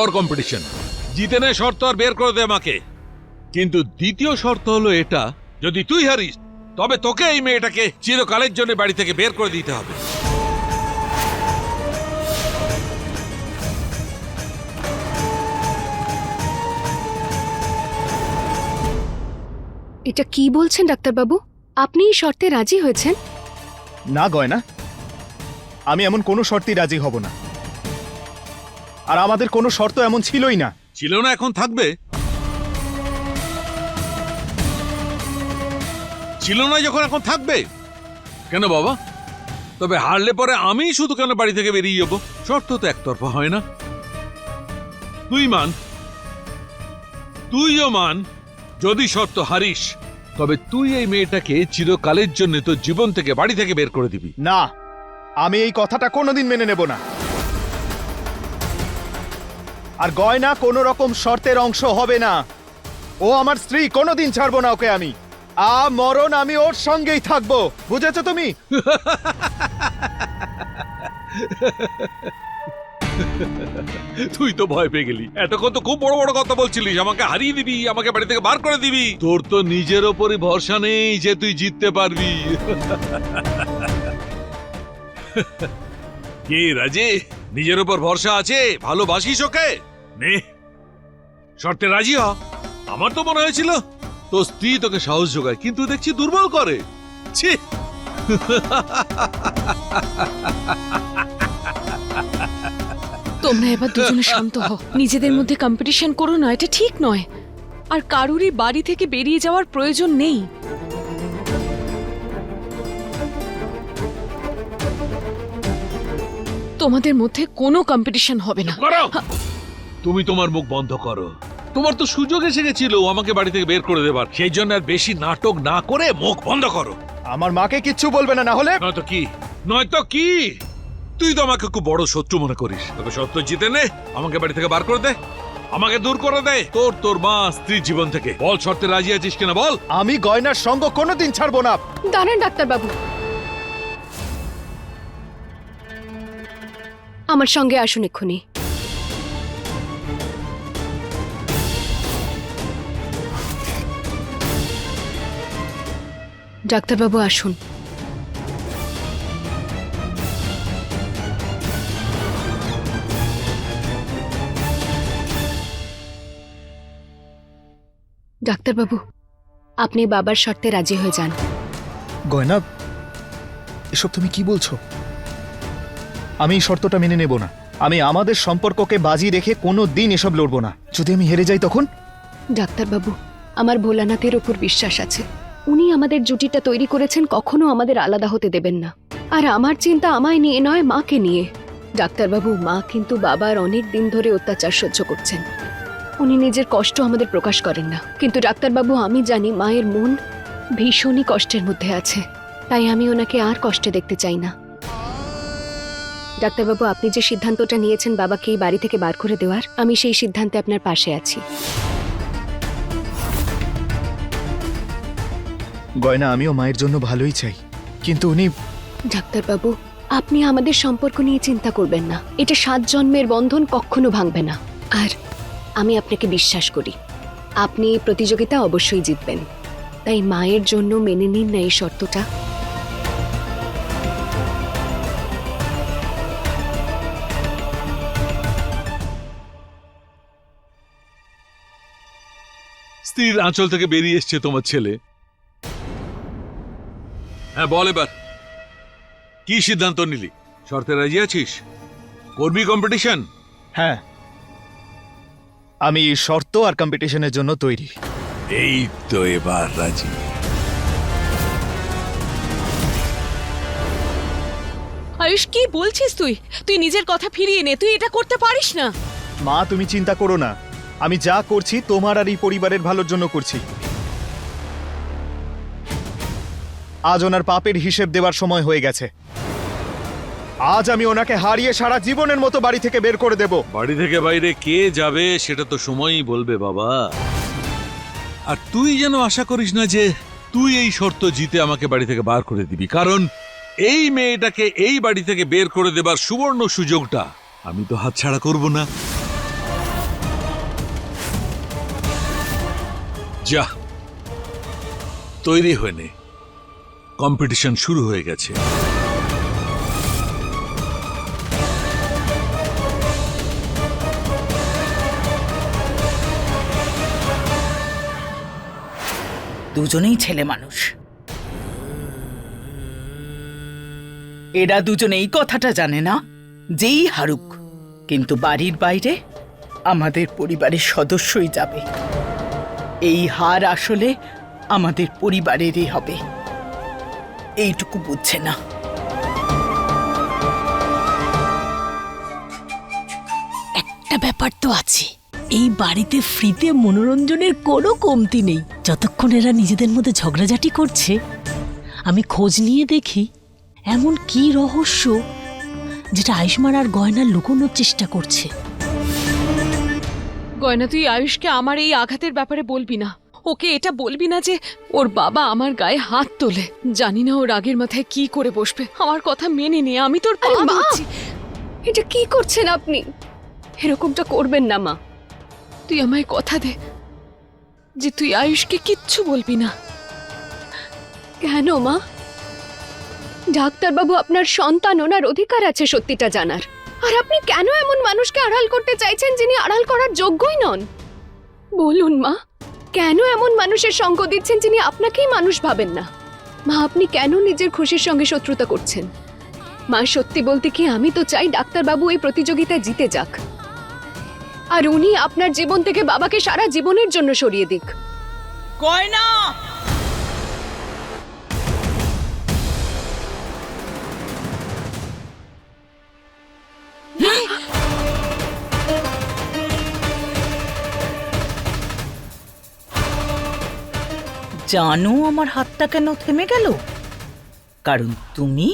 পর কম্পিটিশন জিতে নেয় শর্ত আর বের করে দে আমাকে কিন্তু দ্বিতীয় শর্ত হলো এটা যদি তুই হারিস তবে তোকে এই মেয়েটাকে চিরকালের জন্য বাড়ি থেকে বের করে দিতে হবে। এটা কি বলছেন ডাক্তারবাবু? আপনি এই শর্তে রাজি হয়েছেন? না গয়না। আমি এমন কোনো শর্তেই রাজি হব না। আর আমাদের কোনো শর্ত এমন ছিলই না। ছিল না এখন থাকবে। ছিল না যখন এখন থাকবে। কেন বাবা? তবে হারলে পরে আমি শুধু কেন বাড়ি থেকে বেরিয়ে যাব? শর্ত তো একতরফা হয় না। তুই মান। তুইও মান। যদি শর্ত হারিস তবে তুই এই মেয়েটাকে চিরকালের জন্য তোর জীবন থেকে বাড়ি থেকে বের করে দিবি। না আমি এই কথাটা কোনোদিন মেনে নেব না। আর গয়না কোনো রকম শর্তের অংশ হবে না। ও আমার স্ত্রী কোনোদিন ছাড়বো না ওকে আমি। আ মরণ আমি ওর সঙ্গেই থাকব। বুঝেছ তুমি? তুই তো ভয় পেয়ে গেলি। এতক্ষণ তো খুব বড় বড় কথা বলছিলিস। আমাকে হারিয়ে দিবি আমাকে বাড়ি থেকে বার করে দিবি। তোর তো নিজের ওপরই ভরসা নেই যে তুই জিততে পারবি। কি রাজে? নিজের ওপর ভরসা আছে? ভালোবাসিস ওকে? নে শর্তে রাজি হ। আমার তো মনে হয়েছিল তো স্ত্রী তোকে সাহস যোগায় কিন্তু দেখছি দুর্বল করে। ছি। তোমরা এবার দুজনে শান্ত হও। নিজেদের মধ্যে কম্পিটিশন করো না এটা ঠিক নয়। আর কারুরই বাড়ি থেকে বেরিয়ে যাওয়ার প্রয়োজন নেই। তোমাদের মধ্যে কোনো কম্পিটিশন হবে না। তুমি তোমার মুখ বন্ধ করো। তোমার তো সুযোগ এসে গেছিল আমাকে বাড়ি থেকে বের করে দেবার। সেই জন্য আর বেশি নাটক না করে মুখ বন্ধ করো। আমার মাকে কিচ্ছু বলবে না না হলে? নয়তো কি? নয়তো কি? তুই তো আমাকে খুব বড় শত্রু মনে করিস। তবে সত্য জিতে নে আমাকে বাড়ি থেকে বার করে দে। আমাকে দূর করে দে। তোর তোর মা স্ত্রীর জীবন থেকে। বল শর্তে রাজি আছিস কিনা বল? আমি গয়নার সঙ্গ কোনোদিন ছাড়বো না। দাঁড়ান ডাক্তারবাবু আমার সঙ্গে আসুন এক্ষুনি। ডাক্তারবাবু আসুন। ডাক্তারবাবু আপনি বাবার শর্তে রাজি হয়ে যান। গয়না এসব তুমি কি বলছো? আমি এই শর্তটা মেনে নেব না। আমি আমাদের সম্পর্ককে বাজি রেখে কোনো দিন এসব লড়বো না। যদি আমি হেরে যাই তখন? ডাক্তারবাবু আমার ভোলানাথের ওপর বিশ্বাস আছে। উনি আমাদের জুটিটা তৈরি করেছেন কখনো আমাদের আলাদা হতে দেবেন না। আর আমার চিন্তা আমায় নিয়ে নয়, মাকে নিয়ে। ডাক্তারবাবু, মা কিন্তু বাবার অনেক দিন ধরে অত্যাচার সহ্য করছেন। উনি নিজের কষ্ট আমাদের প্রকাশ করেন না। কিন্তু ডাক্তারবাবু, আমি জানি মায়ের মন ভীষণই কষ্টের মধ্যে আছে। তাই আমি ওনাকে আর কষ্টে দেখতে চাই না। ডাক্তারবাবু, আপনি যে সিদ্ধান্তটা নিয়েছেন বাবাকে এই বাড়ি থেকে বার করে দেওয়ার, আমি সেই সিদ্ধান্তে আপনার পাশে আছি। গয়না আমিও মায়ের জন্য ভালোই চাই। কিন্তু উনি ডাক্তারবাবু আপনি আমাদের সম্পর্ক নিয়ে চিন্তা করবেন না। এটা সাত জন্মের বন্ধন কখনো ভাঙবে না। আর আমি আপনাকে বিশ্বাস করি আপনি এই প্রতিযোগিতা অবশ্যই জিতবেন। তাই মায়ের জন্য মেনে নিন না এই শর্তটা। স্ত্রীর আঁচল থেকে বেরিয়ে এসছে তোমার ছেলে। হ্যাঁ বল এবার। কি সিদ্ধান্ত নিলি? শর্তে রাজি আছিস? করবি কম্পিটিশন হ্যাঁ। আমি শর্ত আর কম্পিটিশনের জন্য তৈরি। এই তো এবার রাজি। আয়ুষ কি বলছিস তুই? তুই নিজের কথা ফিরিয়ে নে তুই এটা করতে পারিস না। মা তুমি চিন্তা করো না। আমি যা করছি তোমার আর এই পরিবারের ভালোর জন্য করছি। আজ ওনার পাপের হিসেব দেবার সময় হয়ে গেছে। আজ আমি ওনাকে হারিয়ে সারা জীবনের মতো বাড়ি থেকে বের করে দেব। বাড়ি থেকে বাইরে কে যাবে সেটা তো সময়ই বলবে বাবা। আর তুই যেন আশা করিস না যে তুই এই শর্ত জিতে আমাকে বাড়ি থেকে বার করে দিবি, কারণ এই মেয়েটাকে এই বাড়ি থেকে বের করে দেবার সুবর্ণ সুযোগটা আমি তো হাতছাড়া করব না। যা, তৈরি হয়ে নেই কম্পিটিশন শুরু হয়ে গেছে। দুজনেই ছেলে মানুষ। এরা দুজনে এই কথাটা জানে না, যেই হারুক। কিন্তু বাড়ির বাইরে আমাদের পরিবারের সদস্যই যাবে। এই হার আসলে আমাদের পরিবারেরই হবে। এইটুকু বুঝছে না। একটা ব্যাপার তো আছে, এই বাড়িতে ফ্রিতে মনোরঞ্জনের কোনো কমতি নেই। যতক্ষণ এরা নিজেদের মধ্যে ঝগড়াঝাটি করছে, আমি খোঁজ নিয়ে দেখি এমন কি রহস্য যেটা আয়ুষ্মান আর গয়না লুকোনোর চেষ্টা করছে। গয়না, তুই আয়ুষকে আমার এই আঘাতের ব্যাপারে বলবি না। ওকে এটা বলবি না যে ওর বাবা আমার গায়ে হাত তোলে। জানি না ওর আগের মাথায় কি করে বসবে। আমার কথা মেনে নে আমি তোর পা ধরছি। এটা কি করছেন আপনি? এরকমটা করবেন না মা। তুই আমায় কথা দে যে তুই আয়ুষকে কিচ্ছু বলবি না। কেন মা? ডাক্তারবাবু আপনার সন্তান ওনার অধিকার আছে সত্যিটা জানার। আর আপনি কেন এমন মানুষকে আড়াল করতে চাইছেন যিনি আড়াল করার যোগ্যই নন? বলুন মা। কেন এমন মানুষের সঙ্গ দিচ্ছেন যিনি আপনাকেই মানুষ ভাবেন না? মা আপনি কেন নিজের খুশির সঙ্গে শত্রুতা করছেন? মা সত্যি বলতে কি আমি তো চাই ডাক্তারবাবু এই প্রতিযোগিতায় জিতে যাক। আর উনি আপনার জীবন থেকে বাবাকে সারা জীবনের জন্য সরিয়ে দিক। গয়না জানো আমার হাতটা কেন থেমে গেল? কারণ তুমি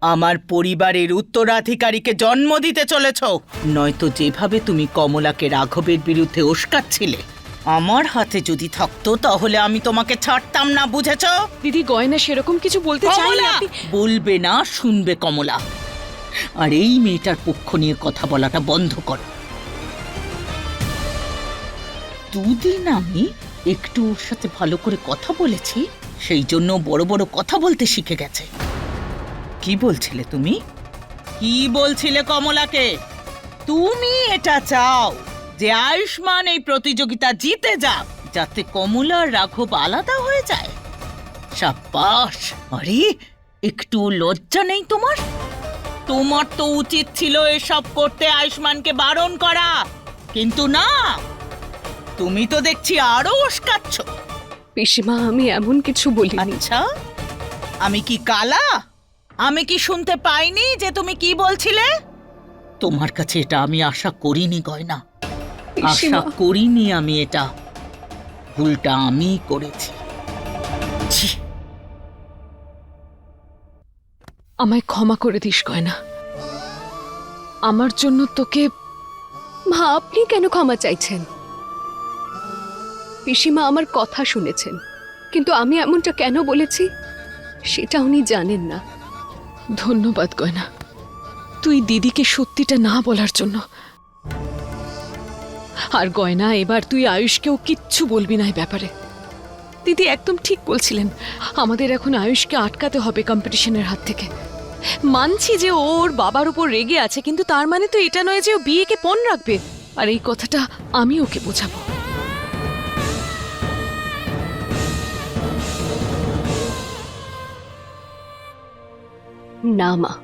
আমার পরিবারের উত্তরাধিকারীকে জন্ম দিতে চলেছ। নয়তো যেভাবে তুমি কমলাকে রাঘবের বিরুদ্ধে ওস্কাচ্ছিলে আমার হাতে যদি থাকতো তাহলে আমি তোমাকে ছাড়তাম না বুঝেছ? দিদি গয়না সেরকম কিছু বলতে চাই না। বলবে না শুনবে কমলা। আর এই মেয়েটার পক্ষ নিয়ে কথা বলাটা বন্ধ করো। দুদিন আমি একটু ওর সাথে ভালো করে কথা বলেছি, সেই জন্য বড় বড় কথা বলতে শিখে গেছে। কি বলছিলে তুমি? কি বলছিলে কমলাকে? তুমি এটা চাও যে আয়ুষ্মান এই প্রতিযোগিতা জিতে যাক, যাতে কমলা রাঘব আলাদা হয়ে যায়? সাব্বাস, আরে, একটু লজ্জা নেই তোমার? তোমার তো উচিত ছিল এসব করতে আয়ুষ্মানকে বারণ করা, কিন্তু না তুমি তো দেখছি আরও উস্কাচ্ছ। পিসিমা আমি এমন কিছু বলিনি। আচ্ছা আমি কি কালা? আমি কি শুনতে পাইনি যে তুমি কি বলছিলে? তোমার কাছে এটা আমি আশা করিনি গয়না। আশা করিনি আমি এটা। ভুলটা আমি করেছি। ছি। আমায় ক্ষমা করে দিস গয়না। আমার জন্য তোকে মা আপনি কেন ক্ষমা চাইছেন? পিসিমা আমার কথা শুনেছেন। কিন্তু আমি এমনটা কেন বলেছি? সেটা উনি জানেন না। ধন্যবাদ, গয়না। তুই দিদিকে সত্যিটা না বলার জন্য। আর গয়না, এবার তুই আয়ুষকেও কিচ্ছু বলবি না এই ব্যাপারে। দিদি একদম ঠিক বলছিলেন। আমাদের এখন আয়ুষকে আটকাতে হবে কম্পিটিশনের হাত থেকে। মানছি যে ওর বাবার উপর রেগে আছে, কিন্তু তার মানে তো এটা নয় যে ও বিয়েকে পণ রাখবে। আর এই কথাটা আমি ওকে বোঝাবো। না মা।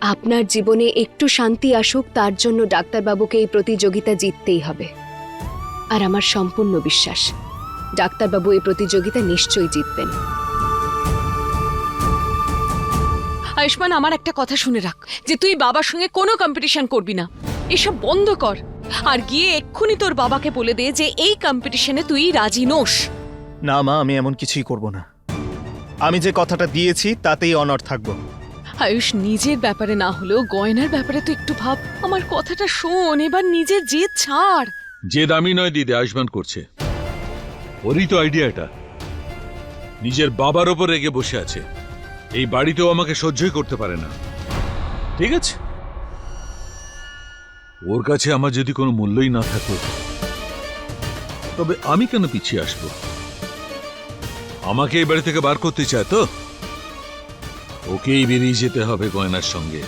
আপনার জীবনে একটু শান্তি আসুক তার জন্য ডাক্তারবাবুকে এই প্রতিযোগিতা জিততেই হবে। আর আমার সম্পূর্ণ বিশ্বাস ডাক্তারবাবু এই প্রতিযোগিতা নিশ্চয়ই জিতবেন। আয়ুষ্মান আমার একটা কথা শুনে রাখ যে তুই বাবার সঙ্গে কোনো কম্পিটিশন করবি না। এসব বন্ধ কর। আর গিয়ে এক্ষুনি তোর বাবাকে বলে দে যে এই কম্পিটিশনে তুই রাজি নোস। না মা আমি এমন কিছুই করব না। আমি যে কথাটা দিয়েছি তাতেই অনর থাকব। আয়ুষ নিজের ব্যাপারে না হলেও গয়নার ব্যাপারে তো একটু ভাব। আমার কথাটা শোন, এবার নিজের জেদ ছাড়। যে দামি নয় দিদি, আয়ুষ্মান করছে। ওরই তো আইডিয়া এটা। নিজের বাবার ওপর রেগে বসে আছে। এই বাড়িতেও আমাকে সহ্যই করতে পারে না। ঠিক আছে? ওর কাছে আমার যদি কোনো মূল্যই না থাকতো তবে আমি কেন পিছিয়ে আসব? আমাকে এই বাড়ি থেকে বার করতে চায় তো? ওকেই বেরিয়ে যেতে হবে গয়নার সঙ্গে।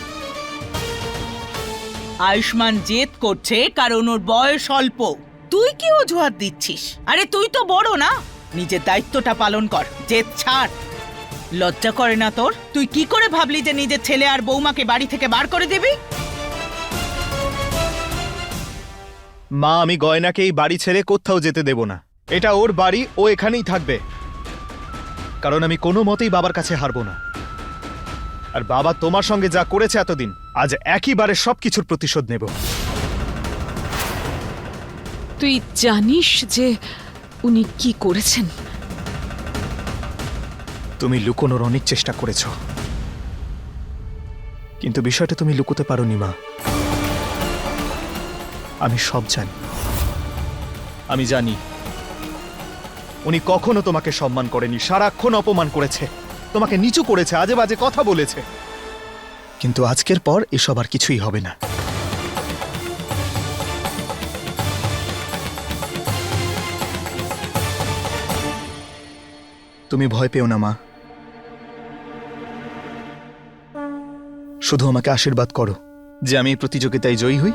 আয়ুষ্মান জেদ করছে কারণ ওর বয়স অল্প। তুই কি অজুহাত দিচ্ছিস? আরে তুই তো বড় না। নিজের দায়িত্বটা পালন কর জেদ ছাড়। লজ্জা করে না তোর? তুই কি করে ভাবলি যে নিজের ছেলে আর বৌমাকে বাড়ি থেকে বার করে দিবি? মা আমি গয়নাকে এই বাড়ি ছেড়ে কোথাও যেতে দেব না। এটা ওর বাড়ি ও এখানেই থাকবে। কারণ আমি কোনো মতেই বাবার কাছে হারবো না। আর বাবা তোমার সঙ্গে যা করেছে এতদিন আজ একইবারে সবকিছুর প্রতিশোধ নেব। তুই জানিস যে উনি কি করেছেন? তুমি লুকোনোর অনেক চেষ্টা করেছ। কিন্তু বিষয়টা তুমি লুকোতে পারোনি মা। আমি সব জানি। আমি জানি। উনি কখনো তোমাকে সম্মান করেনি সারাক্ষণ অপমান করেছে। তোমাকে নিচু করেছে, আজে বাজে কথা বলেছে। কিন্তু আজকের পর এসব আর কিছুই হবে না। তুমি ভয় পেও না, মা। শুধু আমাকে আশীর্বাদ করো যে আমি এই প্রতিযোগিতায় জয়ী হই।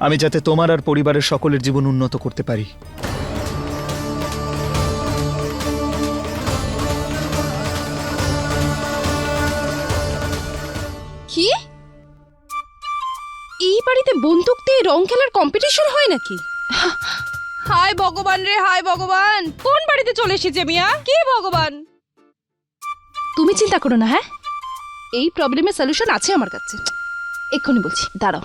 আমি যাতে তোমার আর পরিবারের সকলের জীবন উন্নত করতে পারি। বন্দুক দিয়ে রং খেলার কম্পিটিশন হয় নাকি? হায় ভগবান রে, হায় ভগবান। কোন বাড়িতে চলে এসেছে মিয়া কে ভগবান? তুমি চিন্তা করো না হ্যাঁ? এই প্রবলেমের সলিউশন আছে আমার কাছে। এক্ষুনি বলছি, দাঁড়াও।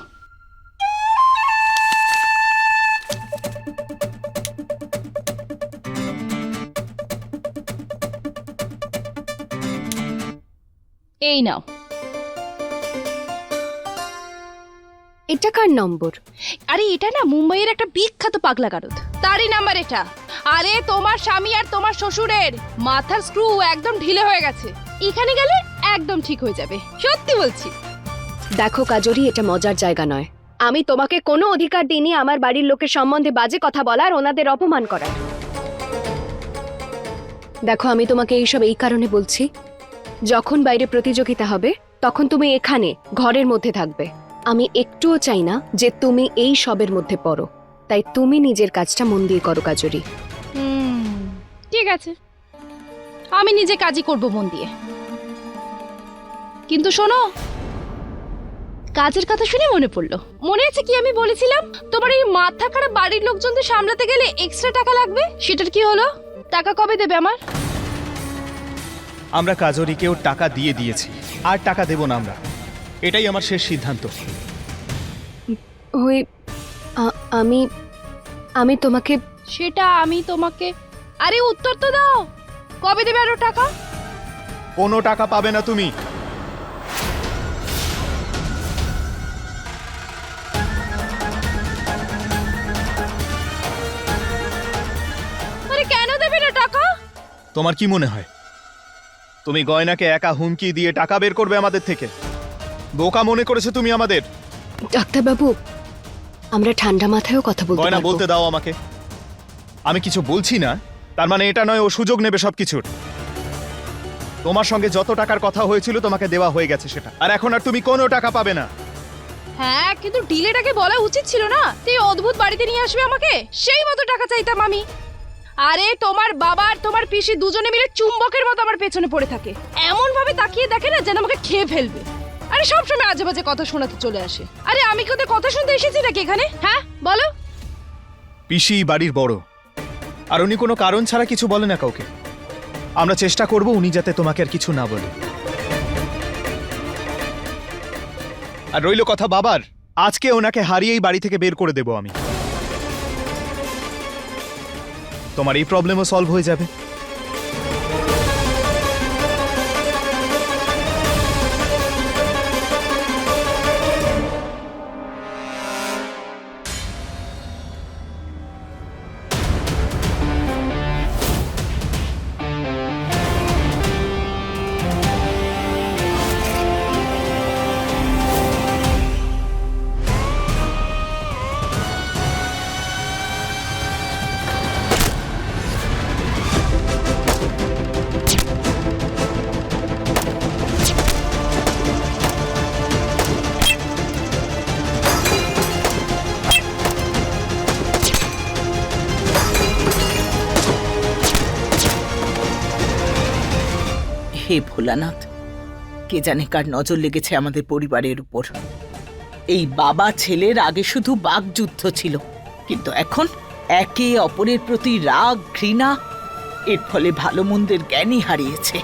এই নাও। এটা কার নম্বর? আরে, এটা না মুম্বাইয়ের একটা বিখ্যাত পাগলা গারদ। তারই নাম্বার এটা। আরে, তোমার স্বামী আর তোমার শ্বশুরের মাথার স্ক্রু একদম ঢিলে হয়ে গেছে। এখানে গেলে একদম ঠিক হয়ে যাবে। সত্যি বলছি। দেখো কাজরি এটা মজার জায়গা নয়। আমি তোমাকে কোনো অধিকার দিইনি আমার বাড়ির লোকের সম্বন্ধে বাজে কথা বলার, ওনাদের অপমান করার। দেখো, আমি তোমাকে এইসব এই কারণে বলছি, যখন বাইরে প্রতিযোগিতা হবে, তখন তুমি এখানে, ঘরের মধ্যে থাকবে। আমি একটুও চাই না যে তুমি এই সবের মধ্যে পড়ো। তাই তুমি নিজের কাজটা মন দিয়ে করো কাজরি। হুম ঠিক আছে। আমি নিজে কাজই করব মন দিয়ে। কিন্তু শোনো কাজের কথা শুনে মনে পড়ল। মনে আছে কি আমি বলেছিলাম? তোমার এই মাথা খারাপ বাড়ির লোকজনদের সামলাতে গেলে এক্সট্রা টাকা লাগবে? সেটার কি হলো? টাকা কবে দেবে আমার? আমরা কাজরিকেও টাকা দিয়ে দিয়েছি। আর টাকা দেব না আমরা। এটাই আমার শেষ সিদ্ধান্ত। ওই আ- আমি আমি তোমাকে সেটা আমি তোমাকে আরে উত্তর তো দাও! কবে দেবে আরও টাকা? কোনো টাকা পাবে না তুমি। আরে কেন দেবে না টাকা? তোমার কি মনে হয়? তুমি গয়নাকে একা হুমকি দিয়ে টাকা বের করবে আমাদের থেকে? বোকা মনে করেছ তুমি আমাদের? ডাক্তারবাবু আমরা ঠান্ডা মাথায়ও কথা বলতে গয়না পারব। বলতে দাও আমাকে। আমি কিছু বলছি না তার মানে এটা নয় ও সুযোগ নেবে সবকিছুর। তোমার সঙ্গে যত টাকার কথা হয়েছিল তোমাকে দেওয়া হয়ে গেছে সেটা। আর এখন আর তুমি কোনো টাকা পাবে না। হ্যাঁ কিন্তু ডিলেটাকে বলা উচিত ছিল না? তুই অদ্ভুত বাড়িতে নিয়ে আসবে আমাকে? সেই মতো টাকা চাইতাম আমি। আরে তোমার বাবা আর তোমার পিসি দুজনে মিলে চুম্বকের মতো আমার পেছনে পড়ে থাকে। এমন ভাবে তাকিয়ে দেখে না যেন আমাকে খেয়ে ফেলবে। আরে সব সবসময় আজে বাজে কথা শোনাতে চলে আসে। আরে আমি কি ওদের কথা শুনতে এসেছি নাকি এখানে? হ্যাঁ বলো। পিসি বাড়ির বড়। আর উনি কোনো কারণ ছাড়া কিছু বলে না কাউকে। আমরা চেষ্টা করব উনি যাতে তোমাকে আর কিছু না বলে। আর রইল কথা বাবার। আজকে ওনাকে হারিয়েই বাড়ি থেকে বের করে দেব আমি। তোমার এই প্রবলেমও সলভ হয়ে যাবে। কে জানে কার নজর লেগেছে আমাদের পরিবারের উপর। এই বাবা ছেলের আগে শুধু বাগযুদ্ধ ছিল, কিন্তু এখন একে অপরের প্রতি রাগ, ঘৃণা, এর ফলে ভালো মন্দের জ্ঞানই হারিয়েছে।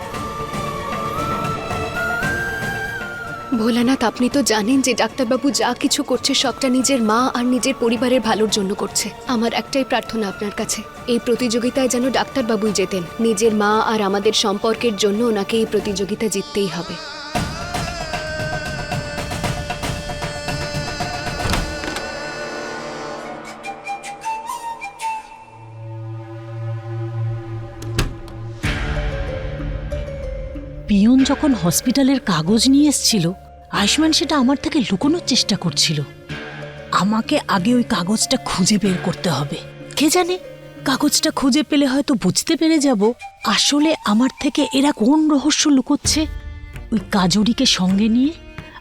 ভোলানাথ, আপনি তো জানেন যে ডাক্তারবাবু যা কিছু করছে সবটা নিজের মা আর নিজের পরিবারের ভালোর জন্য করছে। আমার একটাই প্রার্থনা আপনার কাছে, এই প্রতিযোগিতায় যেন ডাক্তারবাবুই জেতেন। নিজের মা আর আমাদের সম্পর্কের জন্য ওনাকে এই প্রতিযোগিতা জিততেই হবে। যখন হসপিটালের কাগজ নিয়ে এসছিল, আয়ুষ্মান সেটা আমার থেকে লুকোনোর চেষ্টা করছিল। আমাকে আগে ওই কাগজটা খুঁজে বের করতে হবে। কে জানে? কাগজটা খুঁজে পেলে হয়তো বুঝতে পেরে যাব। আসলে আমার থেকে এরা কোন রহস্য লুকোচ্ছে? ওই কাজরিকে সঙ্গে নিয়ে?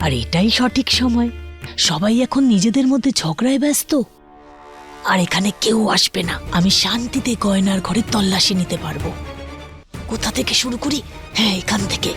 আর এটাই সঠিক সময়। সবাই এখন নিজেদের মধ্যে ঝগড়ায় ব্যস্ত। আর এখানে কেউ আসবে না। আমি শান্তিতে গয়নার ঘরে তল্লাশি নিতে পারব। কোথা থেকে শুরু করি? হ্যাঁ এখান থেকে।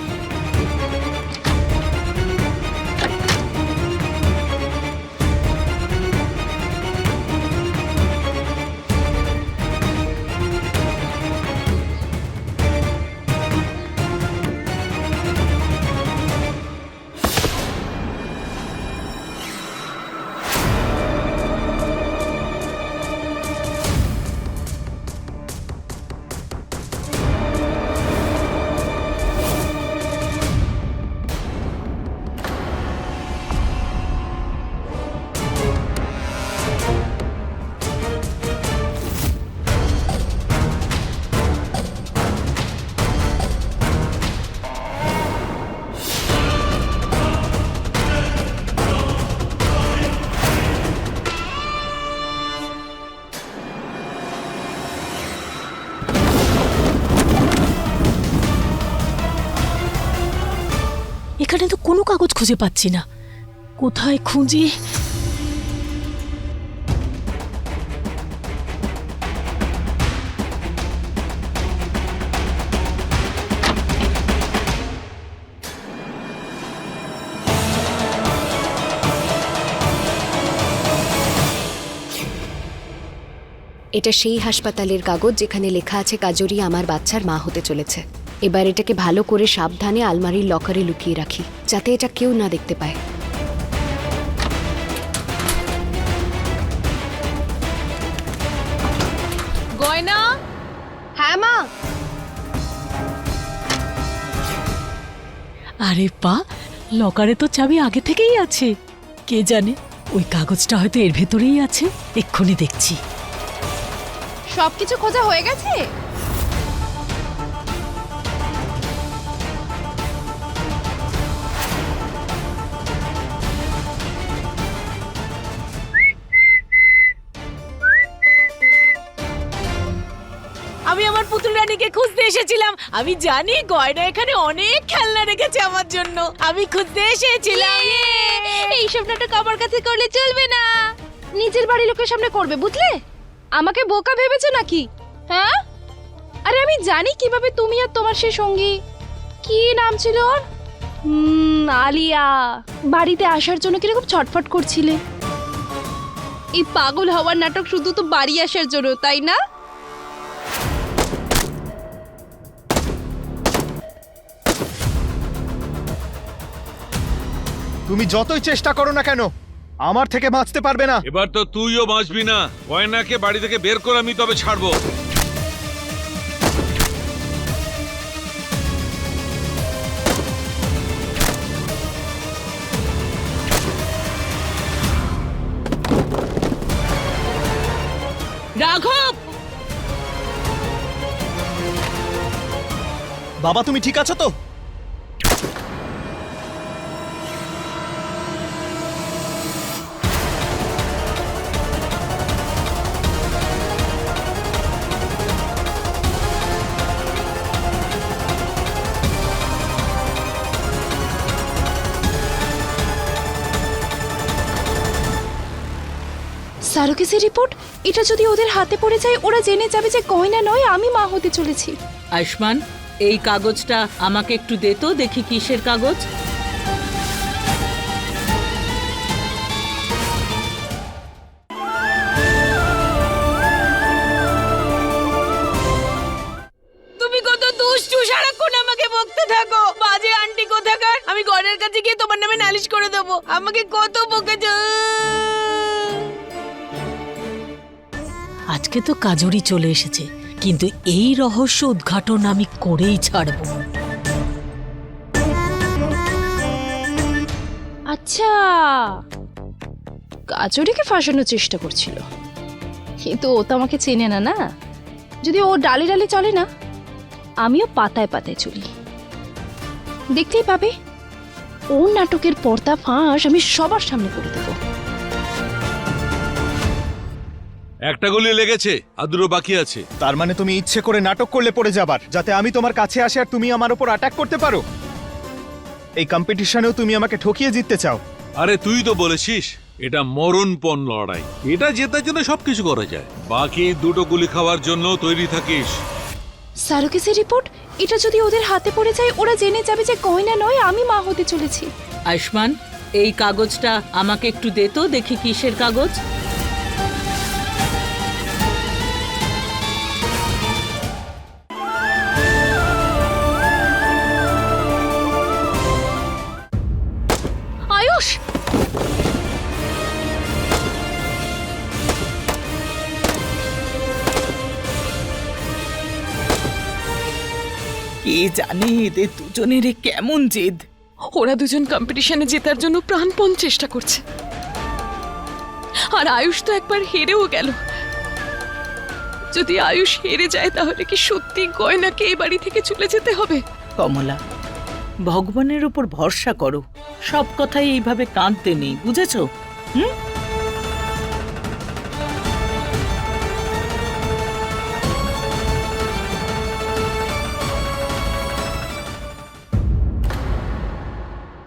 কাগজ খুঁজে পাচ্ছি না। কোথায় খুঁজি? এটা সেই হাসপাতালের কাগজ যেখানে লেখা আছে, কাজরি, আমার বাচ্চার মা হতে চলেছে। এবার এটাকে ভালো করে সাবধানে আলমারির লকারে লুকিয়ে রাখি যাতে এটা কেউ না দেখতে পায়। গয়না? হ্যাঁ মা। আরে পা লকারে তো চাবি আগে থেকেই আছে। কে জানে ওই কাগজটা হয়তো এর ভেতরেই আছে। এক্ষুনি দেখছি। সবকিছু খোঁজা হয়ে গেছে? এসেছিলাম। আমি জানি গয়না এখানে অনেক খেলনা রেখেছে আমার জন্য। আমি খুঁজতে এসেছিলাম। এইসব নাটক আমার কাছে করলে চলবে না। নিজের বাড়ির লোকের সামনে করবে বুঝলে? আমাকে বোকা ভেবেছো নাকি? হ্যাঁ? আরে আমি জানি কীভাবে তুমি আর তোমার সে সঙ্গী। কি নাম ছিল ওর? আলিয়া। বাড়িতে আসার জন্য কীরকম ছটফট করছিলে? এই পাগল হওয়ার নাটক শুধু তো বাড়ি আসার জন্য তাই না? তুমি যতই চেষ্টা করো না কেন আমার থেকে বাঁচতে পারবে না। এবার তো তুইও বাঁচবি না। গয়নাকে বাড়ি থেকে বের করে আমি তবে ছাড়বো। রাঘব! বাবা তুমি ঠিক আছো তো? সারোকেসের রিপোর্ট? এটা যদি ওদের হাতে পড়ে যায় ওরা জেনে যাবে যে গয়না নয় আমি মা হতে চলেছি। আয়ুষ্মান এই কাগজটা আমাকে একটু দে তো দেখি কিসের কাগজ। তুমি কত দুষ্টু সারাক্ষণ আমাকে বকতে থাকো। বাজে আন্টি কোথাকার? আমি ঘরের কাছে গিয়ে তোমার নামে নালিশ করে দেবো। আমাকে কত বকেছ আজকে তো কাজরি চলে এসেছে, কিন্তু এই রহস্য উদ্ঘাটন আমি করেই ছাড়ব। আচ্ছা কাজরিকে ফাঁসানোর চেষ্টা করছিল। কিন্তু ও তো আমাকে চেনে না না? যদি ও ডালে ডালে চলে না, আমিও পাতায় পাতায় চলি। দেখতেই পাবে, ওর নাটকের পর্দা ফাঁস আমি সবার সামনে করে দেবো। একটা গুলি লেগেছে আর দুটো বাকি আছে। তার মানে তুমি ইচ্ছে করে নাটক করলে পড়ে যাবার যাতে আমি তোমার কাছে আসি আর তুমি আমার উপর অ্যাটাক করতে পারো। এই কম্পিটিশনেও তুমি আমাকে ঠকিয়ে জিততে চাও। আরে তুই তো বলেছিস এটা মরণপণ লড়াই। এটা জেতার জন্য সবকিছু করা যায়। বাকি দুটো গুলি খাওয়ার জন্য তৈরি থাকিস। সারোকেসের রিপোর্ট? এটা যদি ওদের হাতে পড়ে যায় ওরা জেনে যাবে যে গয়না নয় আমি মা হতে চলেছি। আয়ুষ্মান এই কাগজটা আমাকে একটু দে তো দেখি কিসের কাগজ। কে জানে এদের দুজনের কেমন জেদ। ওরা দুজন কম্পিটিশনে জেতার জন্য প্রাণপণ চেষ্টা করছে। আর আয়ুষ তো একবার হেরেও গেল। যদি আয়ুষ হেরে যায় তাহলে কি সত্যি গয়নাকে এই বাড়ি থেকে চলে যেতে হবে? কমলা ভগবানের উপর ভরসা করো। সব কথাই এইভাবে কাঁদতে নেই বুঝেছ? হুম?